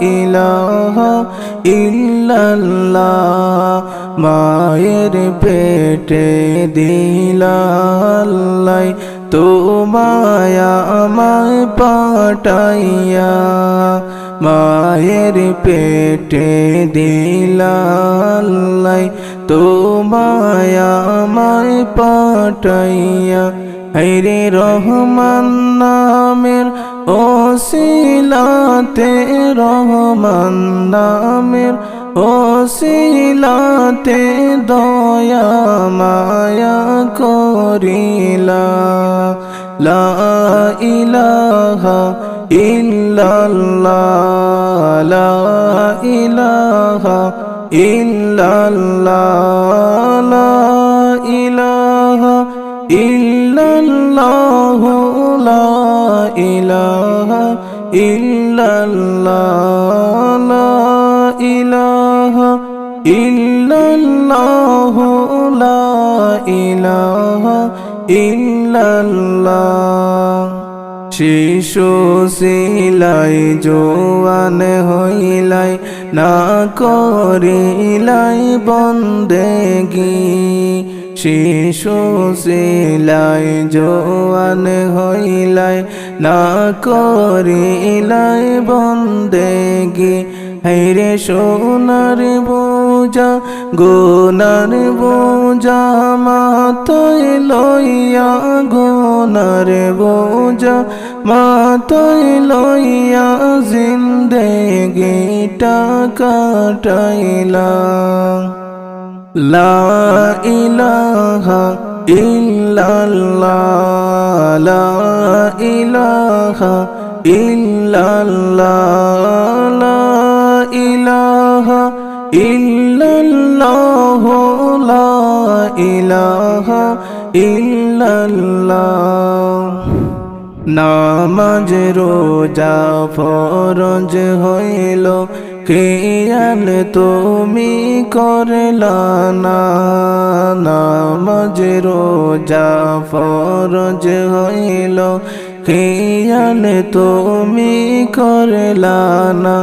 ইলাহা ইল্লাল্লাহ, মায়ের পেটে দিলাই তোমায়া আমায় পাঠাইয়া মায়ের পেটে দিলাই তোমায়া আমায় পাঠাইয়া। হরে রহমান নামের ওসিলাতে রহমান নামের ওসিলাতে দয়া মায়া করিলা। লা ইলাহা ইল্লাল্লাহ, লা ইলাহা ইল্লাল্লাহ, লা ইলাহা ইল্লাল্লাহ, লা ইলাহা ইল্লাল্লাহ, লা ইলাহা ইল্লাল্লাহ, লা ইলাহা ইল্লাল্লাহ। শিশু সিলাই, জোয়ান হইলাই, না করিলাই বন্দেগি। শিশু সিলাই জোয়ান হইলাই, না করিলাই বন্দেগি হেরে সোনার বোঝা, গোনার বোঝা মাতয় লইয়া গোনার বোঝা মাতয় লইয়া জিন্দেগিটা কাটাইলা নামাজ রোজা ফরজ হইল। কেয়াল তুমি করলা না নামাজ রোজা ফরজ হইল। ক্রিয়াল তুমি করলা না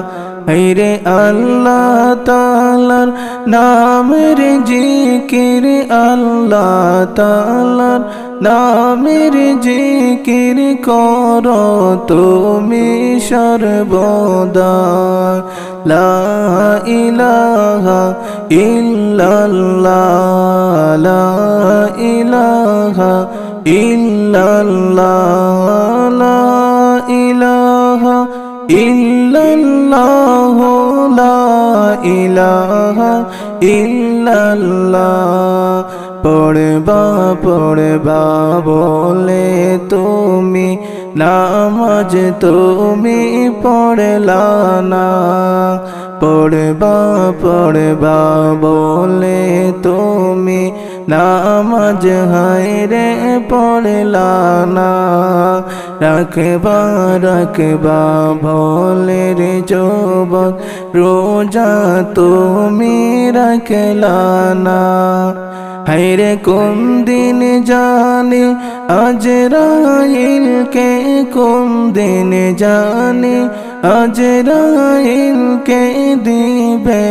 হেরে আল্লাহ তালার নাম নামের জিকির, আল্লাহ তালার নামের জিকির কর তুমি সর্বদা লা ইলাহা ইল্লাল্লাহ, লা ইলাহা ইল্লাল্লাহ, লা ইলাহা ইল্লাল্লাহ। লা ইলাহা ইল্লাল্লাহ। পড়বা পড়বা বলে তুমি, নামাজ তুমি পড়লা না। পড়বা পড়বা বলে তুমি, নামাজ হায়রে পড়লা রাখবা রাখবা ভোলে রে যুবক, রোজা তুমি রাখলা না হাইরে কোন দিন জানি আজ রাইলকে, কোন দিন জানি আজ রাইলকে দিবে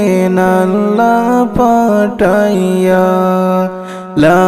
আল্লাহ পাঠাইয়া। লা